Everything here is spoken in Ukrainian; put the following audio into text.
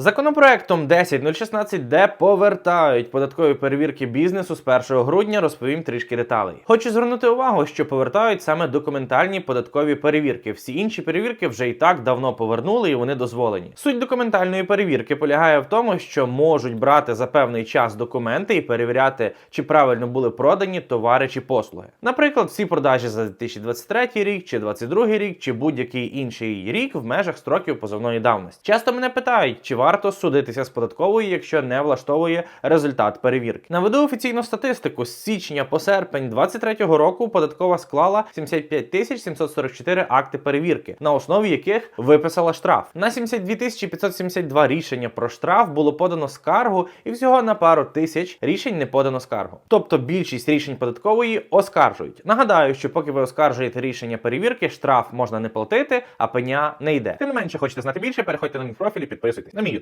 Законопроектом 10016D повертають податкові перевірки бізнесу з 1 грудня. Розповім трішки деталей. Хочу звернути увагу, що повертають саме документальні податкові перевірки. Всі інші перевірки вже і так давно повернули і вони дозволені. Суть документальної перевірки полягає в тому, що можуть брати за певний час документи і перевіряти, чи правильно були продані товари чи послуги. Наприклад, всі продажі за 2023 рік, чи 2022 рік, чи будь-який інший рік в межах строків позовної давності. Часто мене питають, чи варто судитися з податковою, якщо не влаштовує результат перевірки. Наведу офіційну статистику з січня по серпень 2023 року податкова склала 75 тисяч 744 акти перевірки, на основі яких виписала штраф. На 72 тисячі 572 рішення про штраф було подано скаргу, і всього на пару тисяч рішень не подано скаргу. Тобто більшість рішень податкової оскаржують. Нагадаю, що поки ви оскаржуєте рішення перевірки, штраф можна не платити, а пеня не йде. Тим не менше, хочете знати більше, переходьте на мій профіль і підписуйтесь на мій